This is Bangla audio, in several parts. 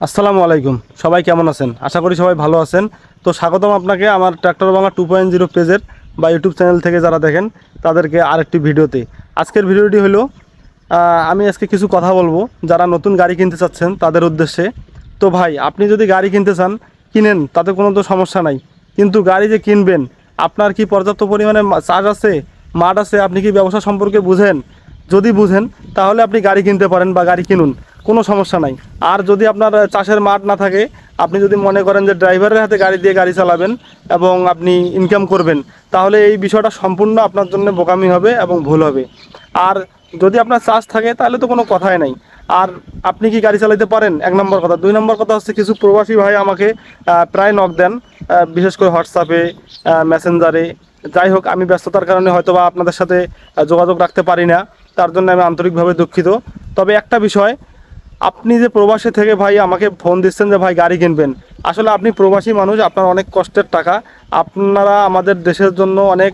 আসসালামু আলাইকুম। সবাই কেমন আছেন? আশা করি সবাই ভালো আছেন। তো স্বাগতম আপনাকে আমার tractor Bangla two point zero পেজের বা ইউটিউব চ্যানেল থেকে যারা দেখেন, তাদেরকে আরেকটি ভিডিওতে। আজকের ভিডিওটি হলো আমি আজকে কিছু কথা বলব। যারা নতুন গাড়ি কিনতে চাচ্ছেন, তাদের উদ্দেশ্যে। তো ভাই, আপনি যদি গাড়ি কিনতে চান, কিনেন, তাতে কোনো তো সমস্যা নাই। কিন্তু গাড়ি যে কিনবেন, আপনার কি পর্যাপ্ত পরিমাণে চার্জ আছে, মাঠ আছে, আপনি কি ব্যবসা সম্পর্কে বুঝেন? যদি বুঝেন, তাহলে আপনি গাড়ি কিনতে পারেন বা গাড়ি কিনুন। কোনো সমস্যা নাই। আর যদি আপনার চাষের মাঠ না থাকে, আপনি যদি মনে করেন যে ড্রাইভারের হাতে গাড়ি দিয়ে গাড়ি চালাবেন এবং আপনি ইনকাম করবেন, তাহলে এই বিষয়টা সম্পূর্ণ আপনার জন্য বোকামি হবে এবং ভুল হবে। আর যদি আপনার চাষ থাকে, তাহলে তো কোনো কথাই নাই। আর আপনি কি গাড়ি চালাতে পারেন? এক নম্বর কথা। দুই নম্বর কথা হচ্ছে, কিছু প্রবাসী ভাই আমাকে প্রায় নক দেন বিশেষ করে হোয়াটসঅ্যাপে মেসেঞ্জারে যাই হোক, আমি ব্যস্ততার কারণে হয়তো বা আপনাদের সাথে যোগাযোগ রাখতে পারি না। তার জন্য আমি আন্তরিকভাবে দুঃখিত। তবে একটা বিষয় আপনি যে প্রবাসী থেকে ভাই আমাকে ফোন দিচ্ছেন যে, ভাই, গাড়ি কিনবেন। আসলে আপনি প্রবাসী মানুষ, আপনার অনেক কষ্টের টাকা। আপনারা আমাদের দেশের জন্য অনেক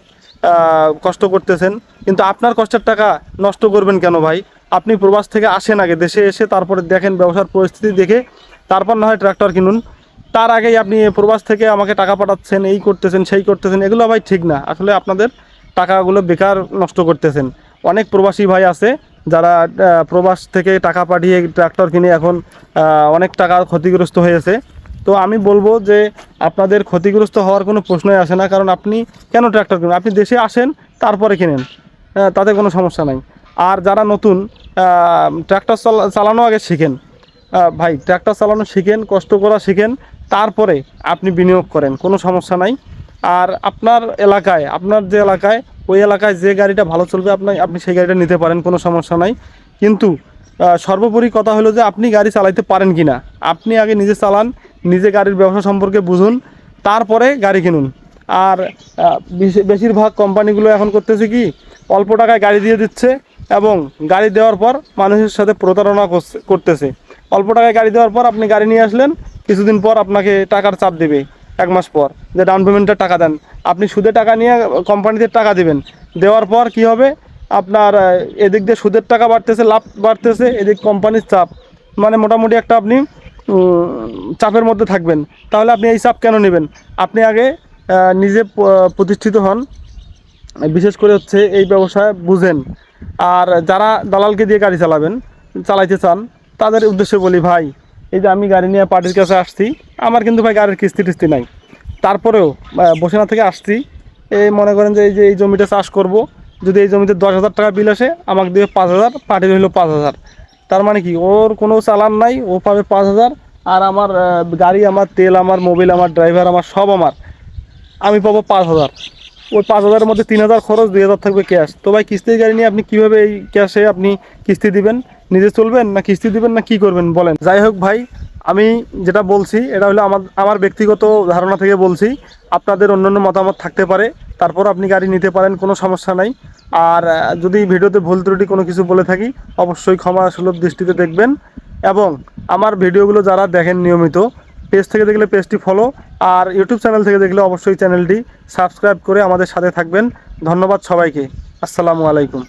কষ্ট করতেছেন। কিন্তু আপনার কষ্টের টাকা নষ্ট করবেন কেন ভাই? আপনি প্রবাস থেকে আসেন আগে, দেশে এসে তারপরে দেখেন ব্যবসার পরিস্থিতি দেখে, তারপর না হয় ট্রাক্টর কিনুন। তার আগেই আপনি প্রবাস থেকে আমাকে টাকা পাঠাচ্ছেন, এই করতেছেন, সেই করতেছেন, এগুলো ভাই ঠিক না। আসলে আপনাদের টাকাগুলো বেকার নষ্ট করতেছেন। অনেক প্রবাসী ভাই আছে যারা প্রবাস থেকে টাকা পাঠিয়ে ট্রাক্টর কিনে এখন অনেক টাকা ক্ষতিগ্রস্ত হয়েছে। তো আমি বলব যে, আপনাদের ক্ষতিগ্রস্ত হওয়ার কোনো প্রশ্নই আসে না, কারণ আপনি কেন ট্র্যাক্টর কিনুন? আপনি দেশে আসেন, তারপরে কিনেন। তাতে কোনো সমস্যা নাই। আর যারা নতুন ট্রাক্টর চালানো আগে শিখেন। ভাই ট্র্যাক্টর চালানো শিখেন, কষ্ট করা শিখেন, তারপরে আপনি বিনিয়োগ করেন, কোনো সমস্যা নাই। আর আপনার এলাকায়, আপনার যে এলাকায় ওই এলাকায় যে গাড়িটা ভালো চলবে আপনি আপনি সেই গাড়িটা নিতে পারেন, কোনো সমস্যা নাই। কিন্তু সর্বোপরি কথা হলো যে আপনি গাড়ি চালাইতে পারেন কি না আপনি আগে নিজে চালান, নিজে গাড়ির ব্যবসা সম্পর্কে বুঝুন, তারপরে গাড়ি কিনুন। আর বেশিরভাগ কোম্পানিগুলো এখন করতেছে কি, অল্প টাকায় গাড়ি দিয়ে দিচ্ছে এবং গাড়ি দেওয়ার পর মানুষের সাথে প্রতারণা করতেছে। অল্প টাকায় গাড়ি দেওয়ার পর আপনি গাড়ি নিয়ে আসলেন, কিছুদিন পর আপনাকে টাকার চাপ দেবে, এক মাস পর। যে ডাউন পেমেন্টের টাকা দেন। আপনি সুদে টাকা নিয়ে কোম্পানিতে টাকা দেবেন। দেওয়ার পর কি হবে? আপনার এদিক দিয়ে সুদের টাকা বাড়তেছে, লাভ বাড়তেছে, এদিক কোম্পানির চাপ। মানে মোটামুটি একটা আপনি চাপের মধ্যে থাকবেন। তাহলে আপনি এই চাপ কেন নেবেন? আপনি আগে নিজে প্রতিষ্ঠিত হন। বিশেষ করে হচ্ছে এই ব্যবসায় বুঝেন। আর যারা দালালকে দিয়ে গাড়ি চালাবেন, চালাইতে চান, তাদের উদ্দেশ্যে বলি, ভাই, এই যে আমি গাড়ি নিয়ে পার্টির কাছে আসছি, আমার কিন্তু ভাই গাড়ির কিস্তি টিস্তি নাই। তারপরেও বসিনা থেকে আসছি। এই মনে করেন যে এই যে এই জমিটা চাষ করব, যদি এই জমিতে দশ হাজার টাকা বিল আসে, আমাকে দেবে পাঁচ হাজার পার্টির হইল পাঁচ হাজার। তার মানে কি, ওর কোনো চালান নাই, ও পাবে পাঁচ হাজার, আর আমার গাড়ি, আমার তেল, আমার মোবিল, আমার ড্রাইভার, আমার সব আমার। আমি পাবো পাঁচ হাজার। ওই পাঁচ হাজারের মধ্যে তিন হাজার খরচ, দুই হাজার থাকবে ক্যাশ। তো ভাই, কিস্তির গাড়ি নিয়ে আপনি কীভাবে এই ক্যাশে আপনি কিস্তি দিবেন? নিজে চলবেন না কিস্তি দিবেন না কি করবেন, বলেন। যাই হোক ভাই আমি যেটা বলছি, এটা হলো আমার আমার ব্যক্তিগত ধারণা থেকে বলছি, আপনাদের অন্যান্য মতামত থাকতে পারে, তারপর আপনি গাড়ি নিতে পারেন, কোনো সমস্যা নাই। আর যদি ভিডিওতে ভুল ত্রুটি কোনো কিছু বলে থাকি, অবশ্যই ক্ষমা সুলভ দৃষ্টিতে দেখবেন। এবং আমার ভিডিওগুলো যারা দেখেন নিয়মিত, পেজ থেকে দেখলে পেজটি ফলো, আর ইউটিউব চ্যানেল থেকে দেখলে অবশ্যই চ্যানেলটি সাবস্ক্রাইব করে আমাদের সাথে থাকবেন। ধন্যবাদ সবাইকে। আসসালামু আলাইকুম।